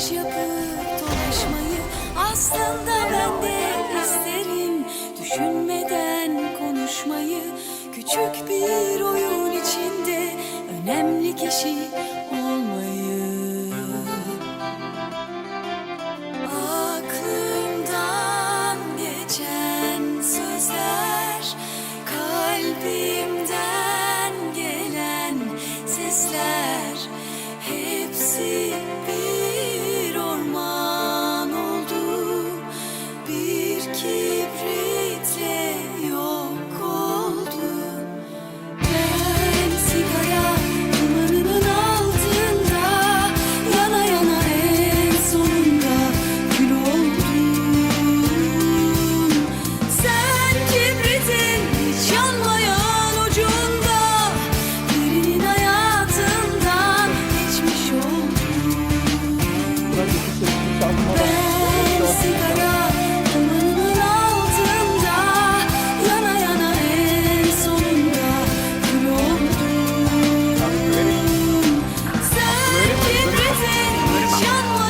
makyaj yapıp dolaşmayı. Aslında ben de isterim düşünmeden konuşmayı. Küçük bir oyun içinde önemli kişi kibritli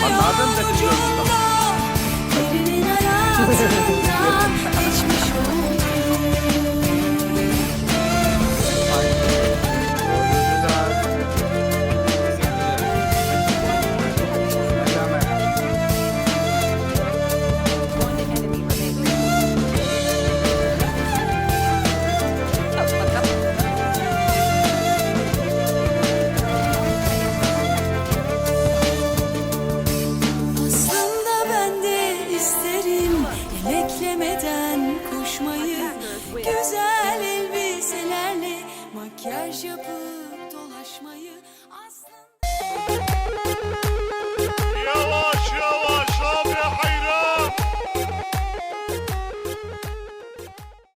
Anladın mı? makyaj yapıp